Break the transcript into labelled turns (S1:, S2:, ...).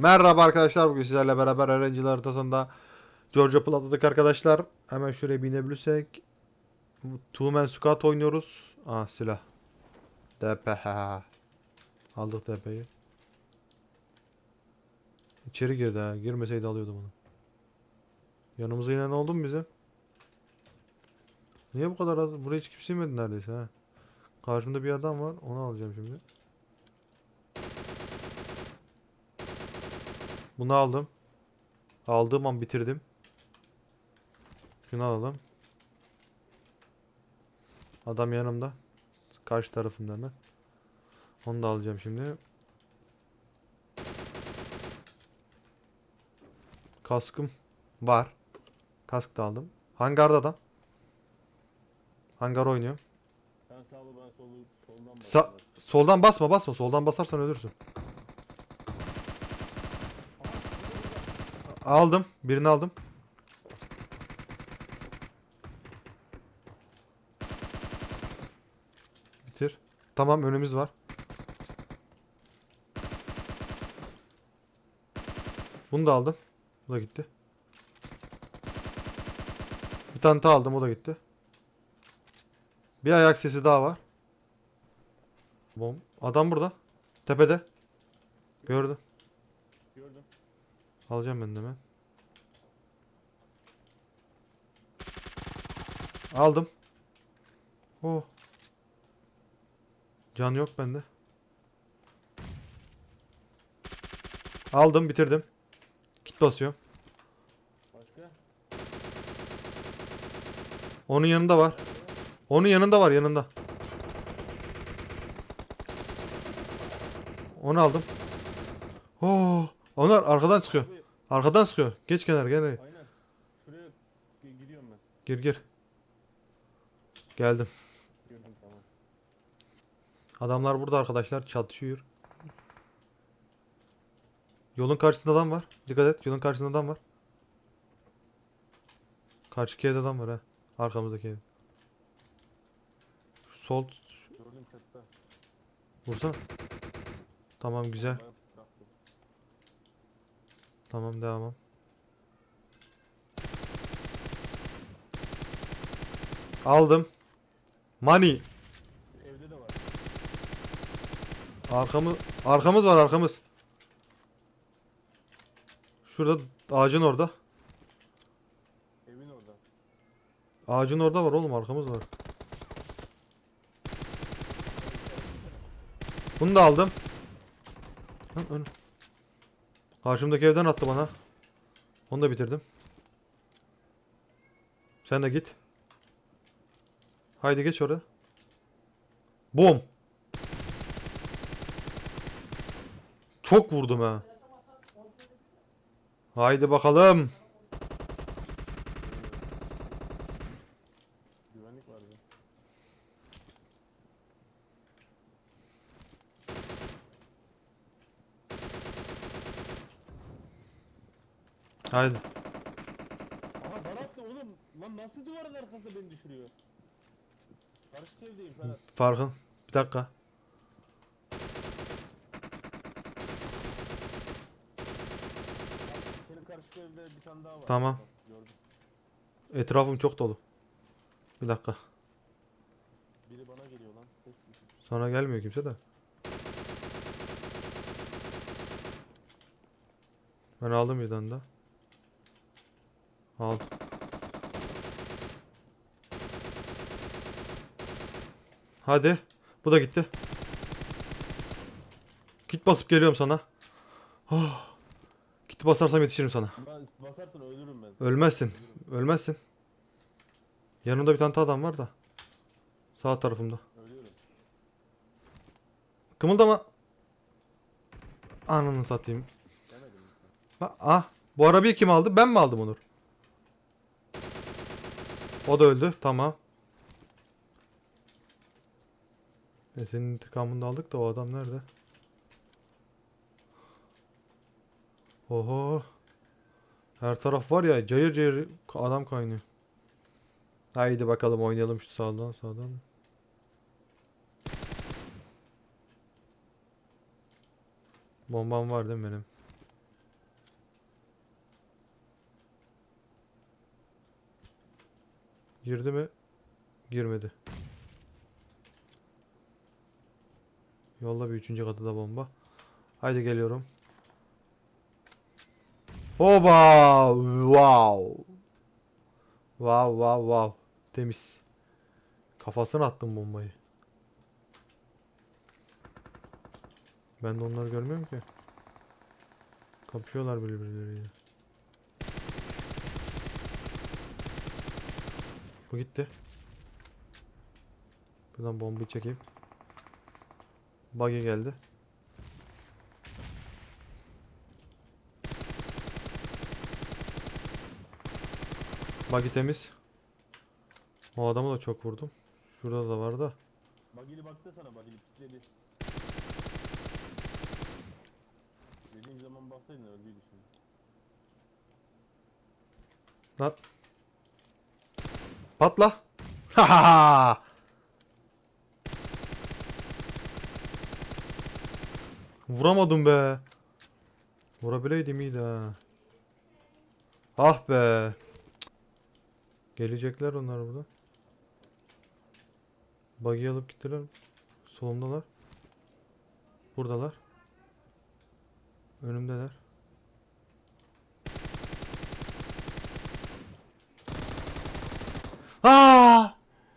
S1: Merhaba arkadaşlar bugün sizlerle beraber öğrenciler haritasında Georgia Plata'daki arkadaşlar hemen şuraya binebilirsek Two Man Squad oynuyoruz. Ah silah. TP. Aldık TP'yi. İçeri girdi ha. Girmeseydi alıyordum onu. Yanımıza inen oldu mu bize? Niye bu kadar az? Buraya hiç kimse inmedi neredeyse ha. Karşımda bir adam var. Onu alacağım şimdi. Bunu aldım. Aldığım an bitirdim. Şunu alalım. Adam yanımda. Karşı tarafımda hemen. Onu da alacağım şimdi. Kaskım var. Kask da aldım. Hangarda adam. Hangar oynuyor.
S2: Sen sağ ol ben solu soldan.
S1: Sa soldan basma basma. Soldan basarsan ölürsün. Aldım. Birini aldım. Bitir. Tamam önümüz var. Bunu da aldım. Bu da gitti. Bir tane daha aldım o da gitti. Bir ayak sesi daha var. Bom. Adam burada. Tepede. Gördüm. Alacağım ben de hemen. Aldım. Oh. Can yok bende. Aldım bitirdim. Kit basıyorum.
S2: Başka?
S1: Onun yanında var. Onun yanında var yanında. Onu aldım. Oh. Onlar arkadan çıkıyor. Arkadan sıkıyor. Geç kenar gene.
S2: aynen. Şuraya gi- gidiyorum ben.
S1: Gir gir. Geldim.
S2: Gördüm tamam.
S1: Adamlar burada arkadaşlar çatışıyor. Yolun karşısında adam var. Dikkat et. Yolun karşısında adam var. Karşıki evde adam var ha. Arkamızdaki ev. Sol
S2: Gördüm çatıda.
S1: vursa. Tamam güzel.
S2: Bayağı.
S1: Tamam devam. Aldım. Money.
S2: Evde de var.
S1: Arkamız arkamız var arkamız. Şurada ağacın orada.
S2: Evin orada.
S1: Ağacın orada var oğlum arkamız var. Bunu da aldım. Lan ön. Karşımdaki evden attı bana. Onu da bitirdim. Sen de git. Haydi geç oraya. Bom. Çok vurdum ha. Haydi bakalım.
S2: Güvenlik var ya.
S1: Haydi.
S2: Aha bana attı oğlum. Lan nasıl duvarın arkası beni düşürüyor? Karşı evdeyim Ferhat.
S1: Farkın. Bir dakika.
S2: Senin karşı evde bir tane daha var.
S1: Tamam.
S2: Gördüm.
S1: Etrafım çok dolu. Bir dakika.
S2: Biri bana geliyor lan. Ses.
S1: Sana gelmiyor kimse de. Ben aldım bir tane daha. Aldım. Hadi. Bu da gitti. Kit basıp geliyorum sana. Oh. Kit basarsam yetişirim sana.
S2: Ben basarsan ölürüm ben.
S1: Ölmezsin. Ölmezsin. Yanımda bir tane daha adam var da. Sağ tarafımda.
S2: Ölüyorum.
S1: Kımıldama. Ananı satayım. Ah. Bu arabayı kim aldı? Ben mi aldım Onur? O da öldü. Tamam. E senin intikamını aldık da o adam nerede? Oho. Her taraf var ya cayır cayır adam kaynıyor. Haydi bakalım oynayalım şu sağdan sağdan. Bombam var değil mi benim? Girdi mi? Girmedi. Yolla bir üçüncü katı da bomba. Haydi geliyorum. Oba! Wow! Wow wow wow. Temiz. Kafasına attım bombayı. Ben de onları görmüyorum ki. Kapışıyorlar birbirleriyle. Bu gitti. Buradan bombayı çekeyim. Buggy geldi. Buggy temiz. O adamı da çok vurdum. Şurada da var da.
S2: Bagili baktı sana bagili pikledi. Dediğin zaman baksaydın öldüydü şimdi.
S1: Lan. Patla. Ha Vuramadım be. Vurabileydim iyiydi ha. Ah be. Gelecekler onlar burada. Buggy alıp gittiler. Solumdalar. Buradalar. Önümdeler. 啊